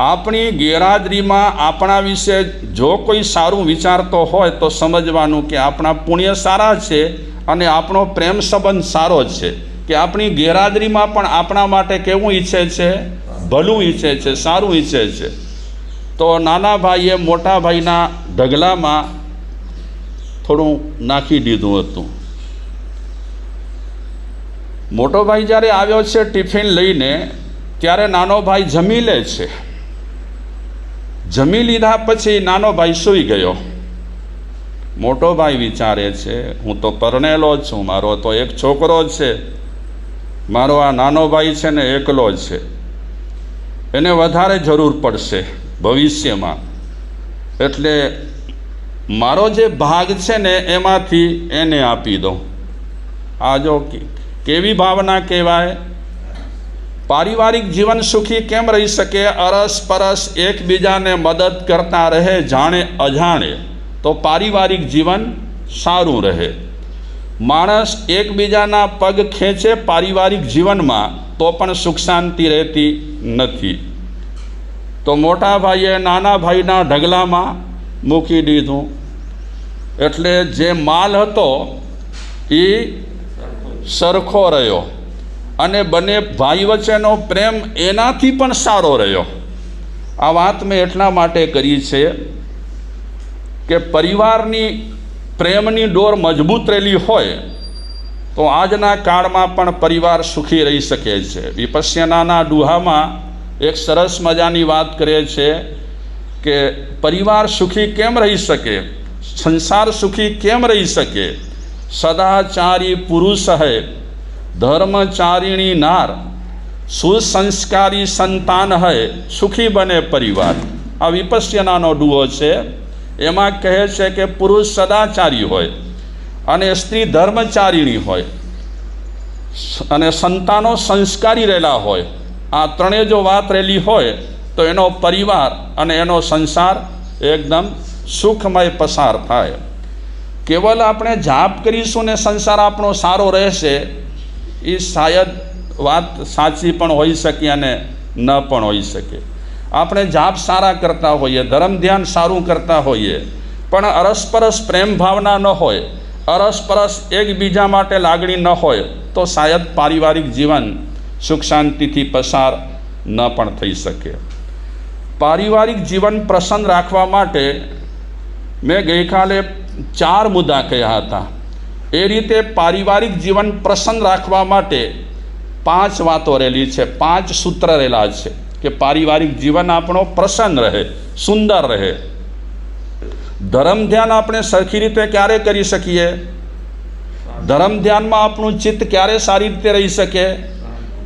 આપણી ગેરહાજરીમાં આપણા વિશે જો કોઈ સારું વિચારતો હોય તો સમજવાનું કે આપણા પુણ્ય સારા છે અને આપણો પ્રેમ સંબંધ સારો છે. કે આપણી ગેરહાજરીમાં પણ આપણા માટે કેવું ઈચ્છે છે? ભલું ઈચ્છે છે, સારું ઈચ્છે છે. તો નાના ભાઈએ મોટા ભાઈના ઢગલામાં થોડું નાખી દીધું હતું. મોટો ભાઈ જ્યારે આવ્યો છે ટિફિન લઈને, ત્યારે નાનો ભાઈ જમી લે છે. જમી લીધા પછી નાનો ભાઈ સૂઈ ગયો. મોટો ભાઈ વિચારે છે, હું તો પરણેલો છું, મારો તો એક છોકરો છે. મારો આ નાનો ભાઈ છે ને એકલો છે. એને વધારે જરૂર પડશે ભવિષ્યમાં. એટલે મારો જે ભાગ છે ને એમાંથી એને આપી દો આ જો કેવી ભાવના કહેવાય? પારિવારિક જીવન સુખી કેમ રહી શકે? અરસ પરસ એકબીજાને મદદ કરતા રહે, જાણે અજાણે. તો પારિવારિક જીવન સારું રહે. માણસ એકબીજાના પગ ખેંચે પારિવારિક જીવનમાં, તો પણ સુખ શાંતિ રહેતી નથી. તો મોટા ભાઈએ નાના ભાઈના ઢગલામાં મૂકી દીધું. એટલે જે માલ હતો એ સરખો રહ્યો. અને બંને ભાઈ વચ્ચેનો પ્રેમ એનાથી પણ સારો રહ્યો. આ વાત મેં એટલા માટે કરી છે કે પરિવારની પ્રેમની ડોર મજબૂત રહેલી હોય તો આજના કાળમાં પણ પરિવાર સુખી રહી શકે છે. વિપસ્યનાના ડુહામાં એક સરસ મજાની વાત કરે છે કે પરિવાર સુખી કેમ રહી શકે? સંસાર સુખી કેમ રહી શકે? સદાચારી પુરુષ હૈ ધર્મચારિણી નાર, સુસંસ્કારી સંતાન હૈ, સુખી બને પરિવાર. આ વિપસ્યનાનો ડુઓ છે. એમાં કહે છે કે પુરુષ સદાચારી હોય અને સ્ત્રી ધર્મચારિણી હોય. અને સંતાનો સંસ્કારી રહેલા હોય. આ ત્રણેય જો વાત રહેલી હોય, તો એનો પરિવાર અને એનો સંસાર એકદમ સુખમય પસાર થાય. કેવલ આપણે જાપ કરીશું ને સંસાર આપણો સારો રહેશે એ શાયદ વાત સાચી પણ હોઈ શકે અને ન પણ હોઈ શકે. આપણે જાપ સારા કરતા હોઈએ, ધર્મ ધ્યાન સારું કરતા હોઈએ, પણ અરસપરસ પ્રેમ ભાવના ન હોય, અરસપરસ એકબીજા માટે લાગણી ન હોય, તો શાયદ પારિવારિક જીવન સુખ શાંતિથી પસાર ન પણ થઈ શકે. પારિવારિક જીવન પ્રસન્ન રાખવા માટે મેં ગઈકાલે ચાર મુદ્દા કહ્યા હતા. એ રીતે પારિવારિક જીવન પ્રસન્ન રાખવા માટે પાંચ વાતો રહેલી છે, પાંચ સૂત્ર રહેલા છે કે પારિવારિક જીવન આપણો પ્રસન્ન રહે, સુંદર રહે. ધર્મ ધ્યાન આપણે સરખી રીતે ક્યારે કરી શકીએ? ધર્મ ધ્યાનમાં આપણું ચિત્ત ક્યારે સારી રીતે રહી શકે?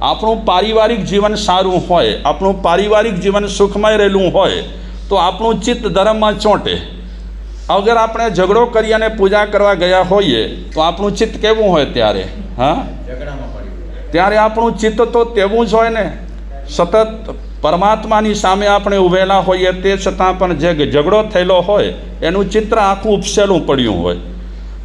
આપણું પારિવારિક જીવન સારું હોય, આપણું પારિવારિક જીવન સુખમય રહેલું હોય, તો આપણું ચિત્ત ધર્મમાં ચોંટે. અગર આપણે ઝઘડો કરી અને પૂજા કરવા ગયા હોઈએ, તો આપણું ચિત્ત કેવું હોય ત્યારે? હા? ત્યારે આપણું ચિત્ત તો તેવું જ હોય ને. સતત પરમાત્માની સામે આપણે ઊભેલા હોઈએ તે છતાં પણ જે ઝઘડો થયેલો હોય, એનું ચિત્ર આખું ઉપસેલું પડ્યું હોય.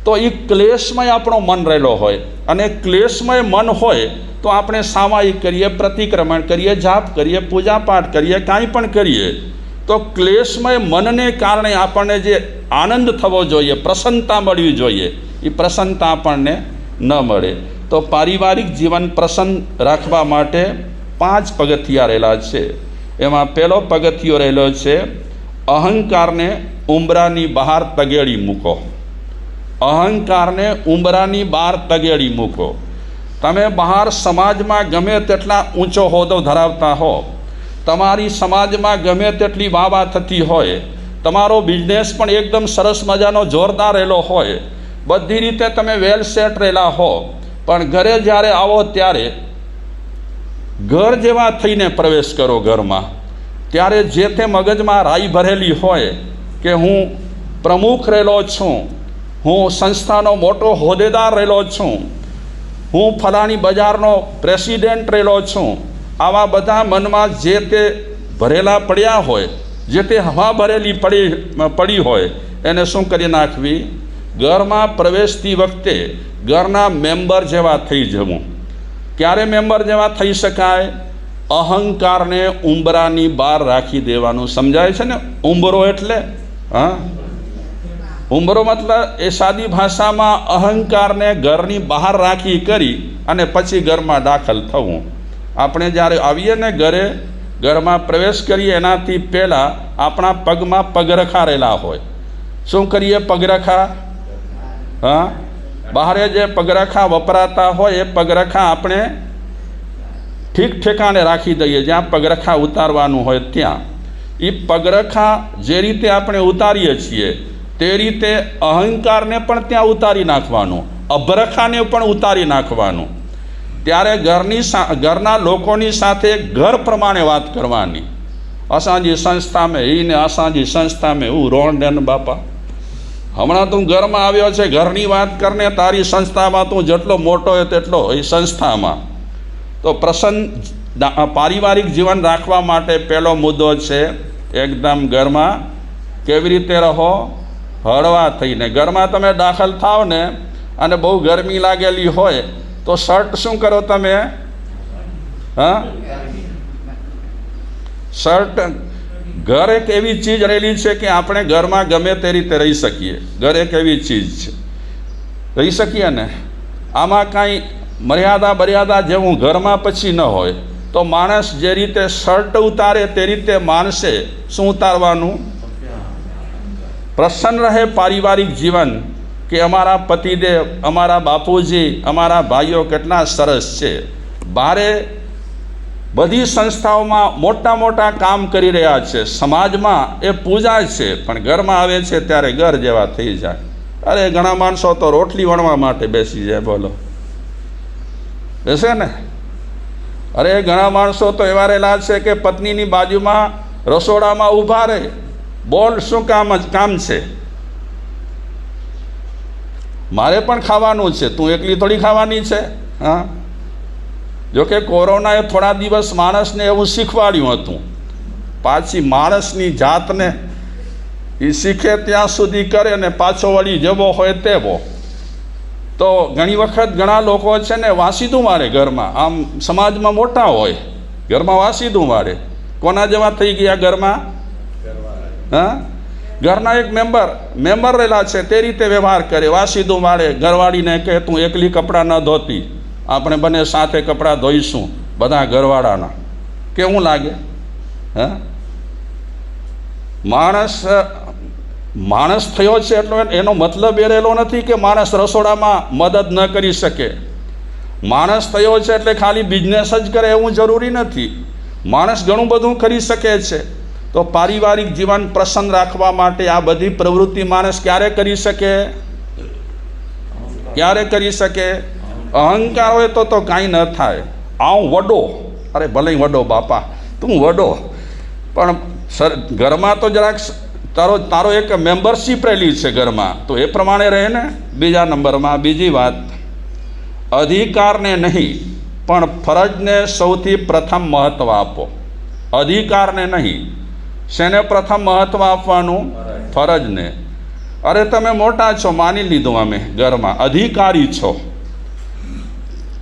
તો એ ક્લેશમય આપણો મન રહેલો હોય. અને ક્લેશમય મન હોય, તો આપણે સામાયિક કરીએ, પ્રતિક્રમણ કરીએ, જાપ કરીએ પૂજા પાઠ કરીએ, કાંઈ પણ કરીએ તો ક્લેશમય મનને કારણે આપણને જે આનંદ થવો જોઈએ, પ્રસન્નતા મળવી જોઈએ, એ પ્રસન્નતા આપણને ન મળે. તો પારિવારિક જીવન પ્રસન્ન રાખવા માટે પાંચ પગથિયા રહેલા છે. એમાં પહેલો પગથિયો રહેલો છે, અહંકારને ઉંબરાની બહાર તગેડી મૂકો. અહંકારને ઉંબરાની બહાર તગેડી મૂકો. તમે બહાર સમાજમાં ગમે તેટલા ઊંચો હોદ્દો ધરાવતા હો તમારી સમાજમાં ગમે તેટલી વાવા થતી હોય, તમારો બિઝનેસ પણ એકદમ સરસ મજાનો જોરદાર રહેલો હોય, બધી રીતે તમે વેલ સેટ રહેલા હો, પણ ઘરે જ્યારે આવો ત્યારે ઘર જેવા થઈને પ્રવેશ કરો ઘરમાં, ત્યારે જે તે મગજમાં રાઈ ભરેલી હોય કે હું પ્રમુખ રહેલો છું, હું સંસ્થાનો મોટો હોદ્દેદાર રહેલો છું, હું ફલાણી બજારનો પ્રેસિડેન્ટ રહેલો છું આવા બધા મનમાં જે તે ભરેલા પડ્યા હોય, જે તે હવા ભરેલી પડી પડી હોય, એને શું કરી નાખવી? ઘરમાં પ્રવેશતી વખતે ઘરના મેમ્બર જેવા થઈ જવું. ક્યારે મેમ્બર જેવા થઈ શકાય? અહંકારને ઉંબરાની બહાર રાખી દેવાનું. સમજાય છે ને? ઉંબરો એટલે? હા? ઉંબરો મતલબ એ સાદી ભાષામાં અહંકારને ઘરની બહાર રાખી કરી અને પછી ઘરમાં દાખલ થવું. આપણે જ્યારે આવીએ ને ઘરે, ઘરમાં પ્રવેશ કરીએ, એનાથી પહેલાં આપણા પગમાં પગરખા રહેલા હોય. શું કરીએ પગરખા હા? બહારે જે પગરખા વપરાતા હોય, એ પગરખા આપણે ઠીક ઠેકાણે રાખી દઈએ, જ્યાં પગરખા ઉતારવાનું હોય ત્યાં. એ પગરખા જે રીતે આપણે ઉતારીએ છીએ, તે રીતે અહંકારને પણ ત્યાં ઉતારી નાખવાનું, અભરખાને પણ ઉતારી નાખવાનું. ત્યારે ઘરની ઘરના લોકોની સાથે ઘર પ્રમાણે વાત કરવાની. અસાંજી સંસ્થા મેં, ઈ ને અસાંજી સંસ્થા મેં હું રોણ ડેન બાપા. હમણાં તું ઘરમાં આવ્યો છે, ઘરની વાત કરને, તારી સંસ્થામાં તું જેટલો મોટો હોય તેટલો એ સંસ્થામાં. તો પ્રસન્ન પારિવારિક જીવન રાખવા માટે પહેલો મુદ્દો છે, એકદમ ઘરમાં કેવી રીતે રહો? હળવા થઈને. ઘરમાં તમે દાખલ થાવ ને અને બહુ ગરમી લાગેલી હોય તો શર્ટ શું કરો તમે? હા? શર્ટ ઘર એક એવી ચીજ રહેલી છે કે આપણે ઘરમાં ગમે તે રીતે રહી શકીએ. ઘર એક એવી ચીજ છે. રહી શકીએ ને? આમાં કાંઈ મર્યાદા મર્યાદા જેવું ઘરમાં પછી ન હોય. તો માણસ જે રીતે શર્ટ ઉતારે તે રીતે માણસે શું ઉતારવાનું? પ્રસન્ન રહે પારિવારિક જીવન. કે અમારા પતિદેવ, અમારા બાપુજી, અમારા ભાઈઓ કેટલા સરસ છે. બારે બધી સંસ્થાઓમાં મોટા મોટા કામ કરી રહ્યા છે. સમાજમાં એ પૂજા છે, પણ ઘરમાં આવે છે ત્યારે ઘર જેવા થઈ જાય. અરે, ઘણા માણસો તો રોટલી વણવા માટે બેસી જાય, બોલો. બેસે ને? અરે, ઘણા માણસો તો એવા રહેલા છે કે પત્નીની બાજુમાં રસોડામાં ઊભા રહે. બોલ, શું કામ જ, કામ છે? મારે પણ ખાવાનું છે, તું એકલી થોડી ખાવાની છે? હા? જોકે કોરોનાએ થોડા દિવસ માણસને એવું શીખવાડ્યું હતું. પાછી માણસની જાતને એ શીખે ત્યાં સુધી કરે ને પાછો વળી જવો હોય તેવો. તો ઘણી વખત ઘણા લોકો છે ને વાસીદું મારે ઘરમાં. આમ સમાજમાં મોટા હોય. ઘરમાં વાસીદું મારે. કોના જેવા થઈ ગયા ઘરમાં? હા? ઘરના એક મેમ્બર મેમ્બર રહેલા છે, તે રીતે વ્યવહાર કરે. વાસીદું વાળે, ઘરવાળીને કહે, તું એકલી કપડાં ન ધોતી. આપણે બંને સાથે કપડાં ધોઈશું, બધા ઘરવાળાના. કેવું લાગે? હા? માણસ માણસ થયો છે એટલો એનો મતલબ એ રહેલો નથી કે માણસ રસોડામાં મદદ ન કરી શકે. માણસ થયો છે એટલે ખાલી બિઝનેસ જ કરે એવું જરૂરી નથી. માણસ ઘણું બધું કરી શકે છે. તો પારિવારિક જીવન પ્રસન્ન રાખવા માટે આ બધી પ્રવૃત્તિ માણસ ક્યારે કરી શકે? ક્યારે કરી શકે? અહંકાર હોય તો તો કાંઈ ન થાય. આવું વડો. અરે ભલે વડો બાપા, તું વડો. પણ સર, ઘરમાં તો જરાક તારો તારો એક મેમ્બરશીપ રહેલી છે ઘરમાં. તો એ પ્રમાણે રહે ને બીજા નંબરમાં. બીજી વાત, અધિકારને નહીં, પણ ફરજને સૌથી પ્રથમ મહત્ત્વ આપો. અધિકારને નહીં શેને પ્રથમ મહત્ત્વ આપવાનું? ફરજને. અરે તમે મોટા છો માની લીધું અમે ઘરમાં. અધિકારી છો.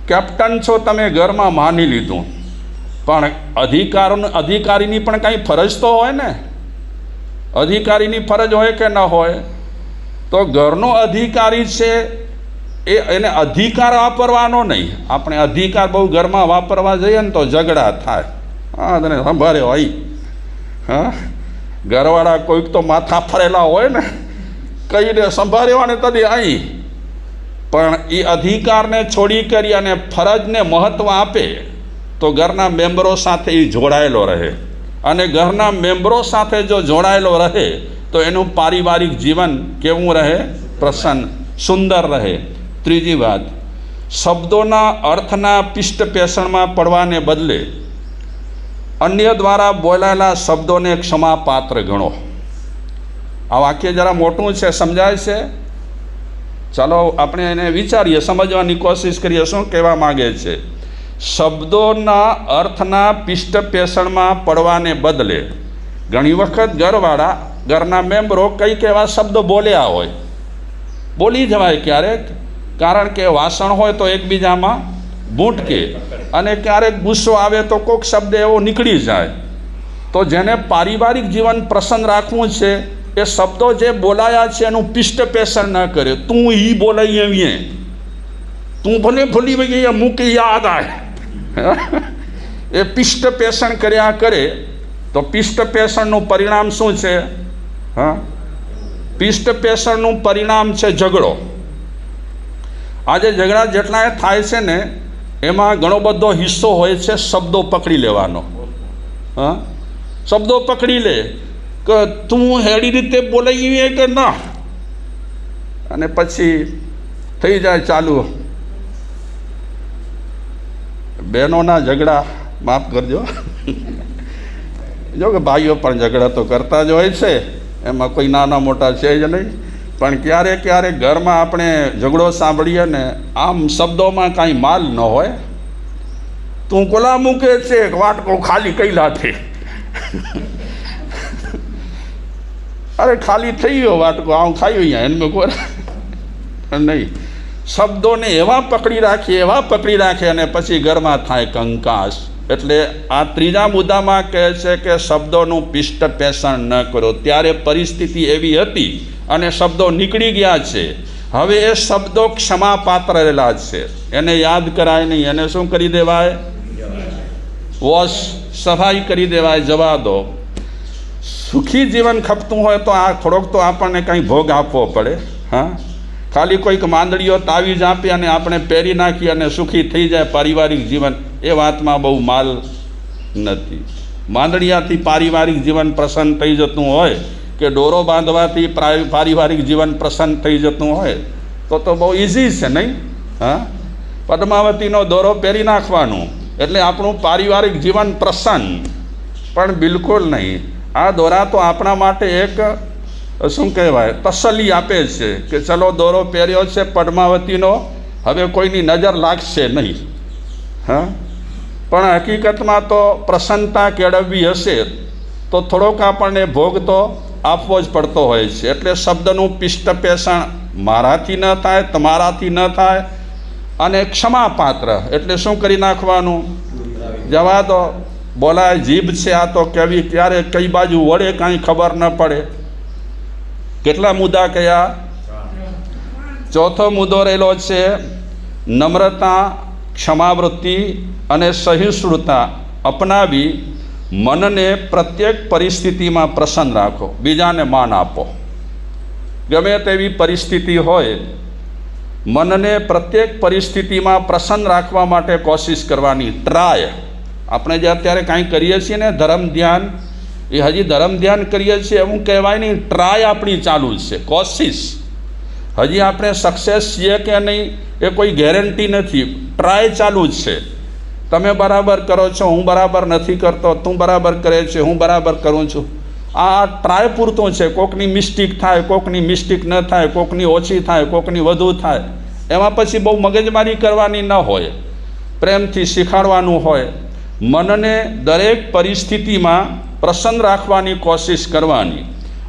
કેપ્ટન છો તમે ઘરમાં માની લીધું. પણ અધિકાર અધિકારીની પણ કાંઈ ફરજ તો હોય ને? અધિકારીની ફરજ હોય કે ન હોય? તો ઘરનો અધિકારી છે એ એને અધિકાર વાપરવાનો નહીં. આપણે અધિકાર બહુ ઘરમાં વાપરવા જઈએ ને તો ઝઘડા થાય. હા તને સંભાળે હોય. હા? ઘરવાળા કોઈક તો માથા ફરેલા હોય ને કહીને સંભાળવાને તદી અહીં પણ એ અધિકારને છોડી કરી અને ફરજને મહત્ત્વ આપે, તો ઘરના મેમ્બરો સાથે એ જોડાયેલો રહે. અને ઘરના મેમ્બરો સાથે જો જોડાયેલો રહે, તો એનું પારિવારિક જીવન કેવું રહે? પ્રસન્ન, સુંદર રહે. ત્રીજી વાત, શબ્દોના અર્થના પિષ્ટ પેષણમાં પડવાને બદલે અન્ય દ્વારા બોલાયેલા શબ્દોને ક્ષમાપાત્ર ગણો. આ વાક્ય જરા મોટું છે, સમજાય છે? ચાલો આપણે એને વિચારીએ, સમજવાની કોશિશ કરીએ, શું કહેવા માગે છે? શબ્દોના અર્થના પિષ્ટ પેષણમાં પડવાને બદલે ઘણી વખત ઘરવાળા, ઘરના મેમ્બરો કંઈક એવા શબ્દો બોલ્યા હોય. બોલી જવાય ક્યારેક, કારણ કે વાસણ હોય તો એકબીજામાં ભૂંટકે અને ક્યારેક ગુસ્સો આવે તો કોઈક શબ્દ એવો નીકળી જાય. તો જેને પારિવારિક જીવન પ્રસન્ન રાખવું છે, એ શબ્દો જે બોલાયા છે એનું પિષ્ટ પેસર ન કરે. તું ઈ બોલાઈ એવીએ. તું ભલે ભૂલી ગઈ મૂકી યાદ આવે એ પિષ્ટ પેષણ કર્યા કરે, તો પિષ્ટ પેષણનું પરિણામ શું છે? હા? પિષ્ટ પેષણનું પરિણામ છે ઝઘડો. આજે ઝઘડા જેટલા થાય છે ને એમાં ઘણો બધો હિસ્સો હોય છે શબ્દો પકડી લેવાનો. હા? શબ્દો પકડી લે કે તું હેડી રીતે બોલાવી કે ના? અને પછી થઈ જાય ચાલુ. બહેનોના ઝઘડા, માફ કરજો. જો કે ભાઈઓ પણ ઝઘડા તો કરતા જ હોય છે, એમાં કોઈ નાના મોટા છે જ નહીં. પણ ક્યારેક ક્યારેક ઘરમાં આપણે ઝઘડો સાંભળીએ ને આમ શબ્દોમાં કાંઈ માલ ન હોય, તું કોલા મૂકે છે વાટકો ખાલી કૈલાથી અરે ખાલી થઈ ગયો વાટકો, આવું ખાઈ અહીંયા એને કોર નહીં, શબ્દોને એવા પકડી રાખીએ એવા પકડી રાખે અને પછી ઘરમાં થાય કંકાસ. એટલે આ ત્રીજા મુદ્દામાં કહે છે કે શબ્દોનું પિષ્ટ પેષણ ન કરો. ત્યારે પરિસ્થિતિ એવી હતી અને શબ્દો નીકળી ગયા છે. હવે એ શબ્દો ક્ષમા રહેલા છે. એને યાદ કરાય નહીં. એને શું કરી દેવાય? વોશ, સફાઈ કરી દેવાય, જવા દો. સુખી જીવન ખપતું હોય તો આ થોડોક તો આપણને કંઈ ભોગ આપવો પડે. હા? ખાલી કોઈક માંદડીઓ તાવીજ આપી અને આપણે પહેરી નાખી અને સુખી થઈ જાય પારિવારિક જીવન, એ વાતમાં બહુ માલ નથી. માંદડિયાથી પારિવારિક જીવન પ્રસન્ન થઈ જતું હોય કે ડોરો બાંધવાથી પારિવારિક જીવન પ્રસન્ન થઈ જતું હોય, તો તો બહુ ઇઝી છે નહીં? હા? પદ્માવતીનો દોરો પહેરી નાખવાનું, એટલે આપણું પારિવારિક જીવન પ્રસન્ન. પણ બિલકુલ નહીં. આ દોરા તો આપણા માટે એક, શું કહેવાય, તસલ્લી આપે છે કે ચલો દોરો પહેર્યો છે પદ્માવતીનો, હવે કોઈની નજર લાગશે નહીં. હા? પણ હકીકતમાં તો પ્રસન્નતા કેળવવી હશે. તો થોડોક આપણને ભોગ તો આપવો જ પડતો હોય છે. એટલે શબ્દનું પિષ્ટ પેષણ મારાથી ન થાય, તમારાથી ન થાય અને ક્ષમાપાત્ર. એટલે શું કરી નાખવાનું? જવા દો. બોલાય, જીભ છે આ તો કેવી, ક્યારે, કઈ બાજુ વળે કાંઈ ખબર ન પડે. કેટલા મુદ્દા કયા? ચોથો મુદ્દો રહેલો છે નમ્રતા, ક્ષમાવૃત્તિ અને સહિષ્ણુતા અપનાવી મનને પ્રત્યેક પરિસ્થિતિમાં પ્રસન્ન રાખો, બીજાને માન આપો. ગમે તેવી પરિસ્થિતિ હોય, મનને પ્રત્યેક પરિસ્થિતિમાં પ્રસન્ન રાખવા માટે કોશિશ કરવાની ટ્રાય. આપણે જે અત્યારે કાંઈ કરીએ છીએ ને ધર્મ ધ્યાન, એ હજી ધર્મ ધ્યાન કરીએ છીએ એવું કહેવાય નહીં, ટ્રાય આપણી ચાલુ છે, કોશિશ. હજી આપણે સક્સેસ છીએ કે નહીં, એ કોઈ ગેરંટી નથી. ટ્રાય ચાલુ જ છે. તમે બરાબર કરો છો, હું બરાબર નથી કરતો, તું બરાબર કરે છે, હું બરાબર કરું છું. આ ટ્રાય પૂરતું છે, કોકની મિસ્ટેક થાય, કોકની મિસ્ટેક ન થાય, કોકની ઓછી થાય, કોકની વધુ થાય. એમાં પછી બહુ મગજમારી કરવાની ન હોય, પ્રેમથી શીખાડવાનું હોય. મનને દરેક પરિસ્થિતિમાં પ્રસન્ન રાખવાની કોશિશ કરવાની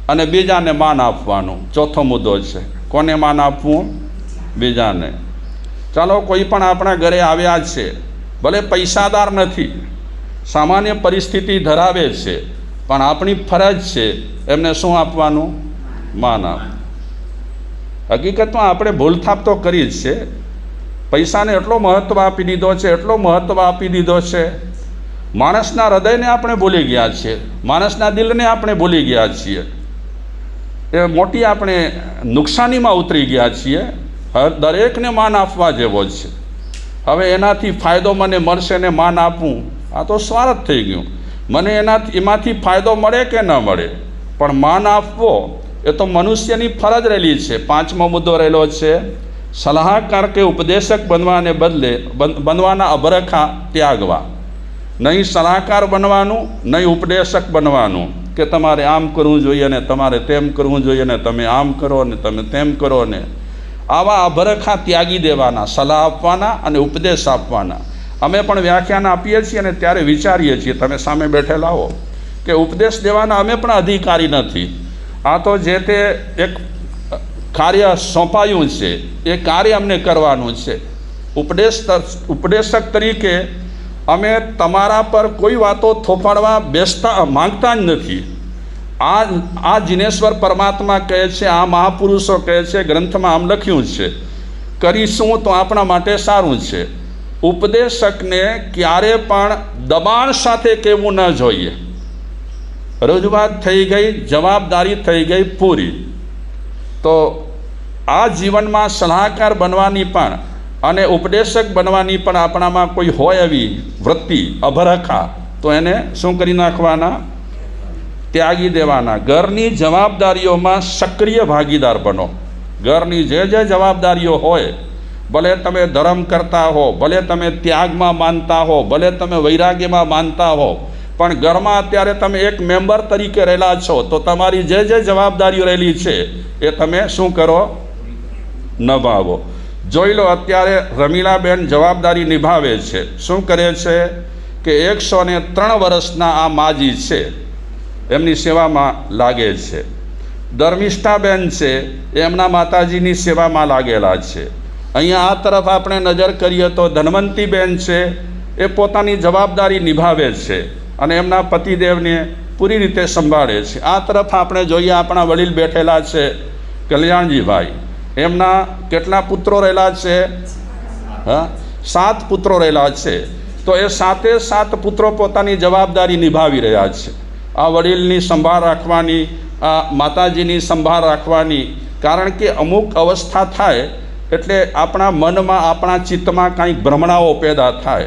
અને બીજાને માન આપવાનું. ચોથો મુદ્દો છે, કોને માન આપવું? બીજાને. ચાલો, કોઈ પણ આપણા ઘરે આવ્યા છે ભલે પૈસાદાર નથી, સામાન્ય પરિસ્થિતિ ધરાવે છે, પણ આપણી ફરજ છે એમને શું આપવાનું? માન આપ હકીકતમાં આપણે ભૂલથાપ તો કરી જ છે. પૈસાને એટલો મહત્ત્વ આપી દીધો છે, એટલો મહત્ત્વ આપી દીધો છે. માણસના હૃદયને આપણે ભૂલી ગયા છીએ માણસના દિલને આપણે ભૂલી ગયા છીએ. એ મોટી આપણે નુકસાનીમાં ઉતરી ગયા છીએ દરેકને માન આપવા જેવો છે. હવે એનાથી ફાયદો મને મળશે ને માન આપવું આ તો સ્વાર્થ થઈ ગયું. મને એનાથી, એમાંથી ફાયદો મળે કે ન મળે? પણ માન આપવો એ તો મનુષ્યની ફરજ રહેલી છે. પાંચમો મુદ્દો રહેલો છે, સલાહકાર કે ઉપદેશક બનવાને બદલે, બન- બનવાના અભરખા ત્યાગવા. નહીં સલાહકાર બનવાનું, નહીં ઉપદેશક બનવાનું, કે તમારે આમ કરવું જોઈએ ને તમારે તેમ કરવું જોઈએ ને તમે આમ કરો ને તમે તેમ કરો ને. આવા અભરખા ત્યાગી દેવાના, સલાહ આપવાના અને ઉપદેશ આપવાના. અમે પણ વ્યાખ્યાન આપીએ છીએ અને ત્યારે વિચારીએ છીએ, તમે સામે બેઠેલા હો, કે ઉપદેશ દેવાના અમે પણ અધિકારી નથી. આ તો જે તે એક કાર્ય સોંપાયું છે, એ કાર્ય અમને કરવાનું છે. ઉપદેશ ઉપદેશક તરીકે અમે તમારા પર કોઈ વાતો થોપાડવા બેસતા, માંગતા જ નથી. આ આ જિનેશ્વર પરમાત્મા કહે છે, આ મહાપુરુષો કહે છે, ગ્રંથમાં આમ લખ્યું છે, કરીશું તો આપણા માટે સારું છે. ઉપદેશકને ક્યારે પણ દબાણ સાથે કહેવું ન જોઈએ. રજૂઆત થઈ ગઈ, જવાબદારી થઈ ગઈ પૂરી. તો આ જીવનમાં સલાહકાર બનવાની પણ અને ઉપદેશક બનવાની પણ આપણામાં કોઈ હોય એવી વૃત્તિ, અભરખા, તો એને શું કરી નાખવાના? ત્યાગી દેવાના. ઘરની જવાબદારીઓમાં સક્રિય ભાગીદાર બનો. ઘરની જે જે જવાબદારીઓ હોય, ભલે તમે ધર્મ કરતા હો, ભલે તમે ત્યાગમાં માનતા હો, ભલે તમે વૈરાગ્યમાં માનતા હો, પણ ઘરમાં અત્યારે તમે એક મેમ્બર તરીકે રહેલા છો, તો તમારી જે જે જવાબદારીઓ રહેલી છે, એ તમે શું કરો? નિભાવો. જોઈ લો, અત્યારે રમીલાબેન જવાબદારી નિભાવે છે. શું કરે છે? કે એકસો ને ત્રણ વર્ષના આ માજી છે. એમની સેવામાં લાગે છે. ધર્મિષ્ઠાબેન છે, એ એમના માતાજીની સેવામાં લાગેલા છે. અહીંયા આ તરફ આપણે નજર કરીએ તો ધનવંતીબેન છે, એ પોતાની જવાબદારી નિભાવે છે અને એમના પતિદેવને પૂરી રીતે સંભાળે છે. આ તરફ આપણે જોઈએ આપણા વડીલ બેઠેલા છે, કલ્યાણજીભાઈ. એમના કેટલા પુત્રો રહેલા છે? હા, સાત પુત્રો રહેલા છે. તો એ સાતે સાત પુત્રો પોતાની જવાબદારી નિભાવી રહ્યા છે. આ વડીલની સંભાળ રાખવાની, આ માતાજીની સંભાળ રાખવાની. કારણ કે અમુક અવસ્થા થાય એટલે આપણા મનમાં, આપણા ચિત્તમાં કાંઈક ભ્રમણાઓ પેદા થાય.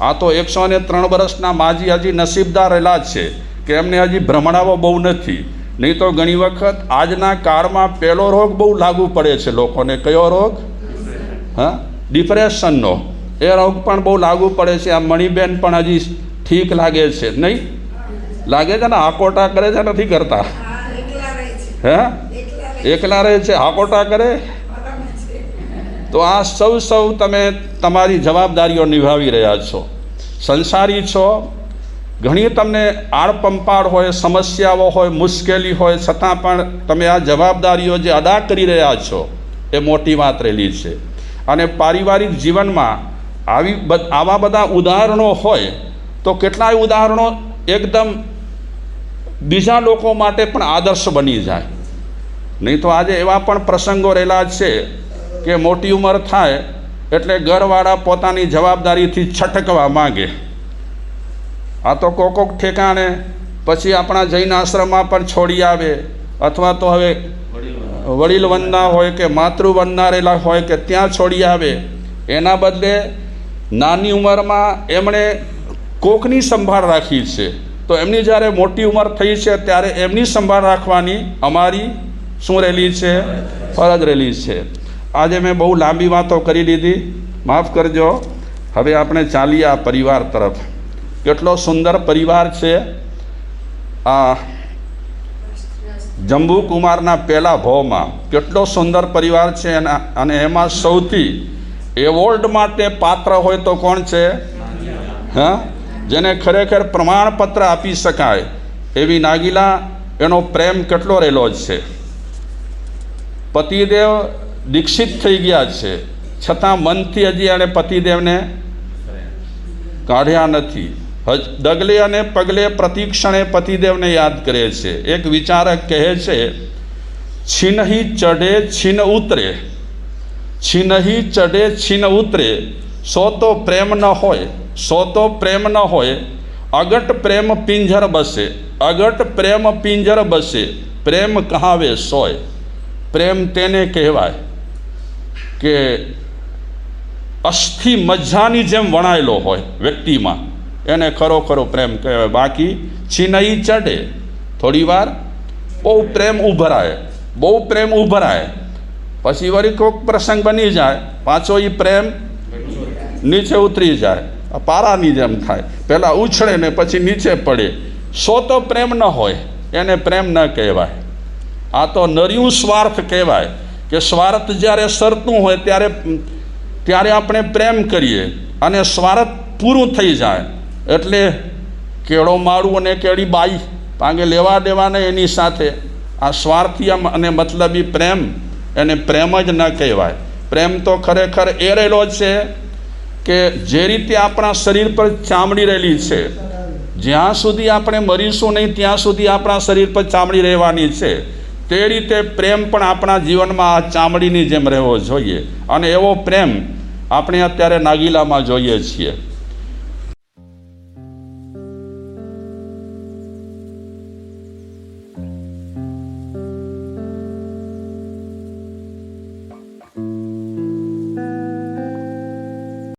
આ તો એકસો ને ત્રણ વર્ષના માજી હજી નસીબદાર રહેલા છે કે એમને હજી ભ્રમણાઓ બહુ નથી. નહીં તો ઘણી વખત આજના કાળમાં પહેલો રોગ બહુ લાગુ પડે છે લોકોને. કયો રોગ? હા? ડિપ્રેશનનો. એ રોગ પણ બહુ લાગુ પડે છે. આ મણિબેન પણ હજી ઠીક લાગે છે. નહીં? લાગે છે ને હાકોટા કરે છે નથી કરતા. હા, એકલા રહે છે. હાકોટા કરે? તો આ સૌ સૌ તમે તમારી જવાબદારીઓ નિભાવી રહ્યા છો. સંસારી છો. ઘણી તમને આડપંપાળ હોય સમસ્યાઓ હોય મુશ્કેલી હોય છતાં પણ તમે આ જવાબદારીઓ જે અદા કરી રહ્યા છો એ મોટી વાત રહેલી છે. અને પારિવારિક જીવનમાં આવી આવા બધા ઉદાહરણો હોય તો કેટલાય ઉદાહરણો એકદમ બીજા લોકો માટે પણ આદર્શ બની જાય. નહીં તો આજે એવા પણ પ્રસંગો રહેલા છે કે મોટી ઉંમર થાય એટલે ઘરવાળા પોતાની જવાબદારીથી છટકવા માંગે. આ તો કોક કોક ઠેકાણે પછી આપણા જૈન આશ્રમમાં પણ છોડી આવે અથવા તો હવે વડીલ વંદના હોય કે માતૃ રહેલા હોય કે ત્યાં છોડી આવે. એના બદલે નાની ઉંમરમાં એમણે કોકની સંભાળ રાખી છે. તો એમની જ્યારે મોટી ઉંમર થઈ છે, ત્યારે એમની સંભાળ રાખવાની અમારી શું રહેલી છે? ફરજ રહેલી છે. આજે મેં બહુ લાંબી વાતો કરી લીધી માફ કરજો. હવે આપણે ચાલીએ આ પરિવાર તરફ. કેટલો સુંદર પરિવાર છે. આ જંબુકુમારના પહેલા ભાવમાં કેટલો સુંદર પરિવાર છે અને એમાં સૌથી એવોર્ડ માટે પાત્ર હોય તો કોણ છે? હા? જેને ખરેખર પ્રમાણપત્ર આપી શકાય, એવી નાગીલા એનો પ્રેમ કેટલો રહેલો જ છે. પતિદેવ દીક્ષિત થઈ ગયા છે. છતાં મનથી હજી એણે પતિદેવને કાઢ્યા નથી. ડગલે અને પગલે પ્રતિક્ષણે પતિદેવને યાદ કરે છે. એક વિચારક કહે છે, છીનહી ચઢે છીન ઉતરે. છીનહી ચઢે છીન ઉતરે. સો તો પ્રેમ ન હોય, સો તો પ્રેમ ન હોય, અગટ પ્રેમ પિંજર બસે, અગટ પ્રેમ પિંજર બસે, પ્રેમ કહાવે સોય. પ્રેમ તેને કહેવાય કે અસ્થિ મજ્જાની જેમ વણાયેલો હોય વ્યક્તિમાં. એને ખરો ખરો પ્રેમ કહેવાય. બાકી છીનઈ ચડે, થોડી વાર બહુ પ્રેમ ઉભરાય, બહુ પ્રેમ ઉભરાય. પછી વળી કોઈક પ્રસંગ બની જાય, પાછો એ પ્રેમ નીચે ઉતરી જાય. પારાની જેમ થાય. પહેલાં ઉછળે ને પછી નીચે પડે. સો તો પ્રેમ ન હોય, એને પ્રેમ ન કહેવાય. આ તો નર્યું સ્વાર્થ કહેવાય કે સ્વાર્થ જ્યારે સરતું હોય ત્યારે ત્યારે આપણે પ્રેમ કરીએ અને સ્વાર્થ પૂરું થઈ જાય. એટલે કેળો મારું અને કેળી બાઈ પાંગે લેવા દેવાને એની સાથે આ સ્વાર્થીયમ અને મતલબી પ્રેમ એને પ્રેમ જ ન કહેવાય. પ્રેમ તો ખરેખર એ રહેલો છે. કે જે રીતે આપણા શરીર પર ચામડી રહેલી છે, જ્યાં સુધી આપણે મરીશું નહીં, ત્યાં સુધી આપણા શરીર પર ચામડી રહેવાની છે. તે રીતે પ્રેમ પણ આપણા જીવનમાં આ ચામડીની જેમ રહેવો જોઈએ. અને એવો પ્રેમ આપણે અત્યારે નાગીલામાં જોઈએ છીએ.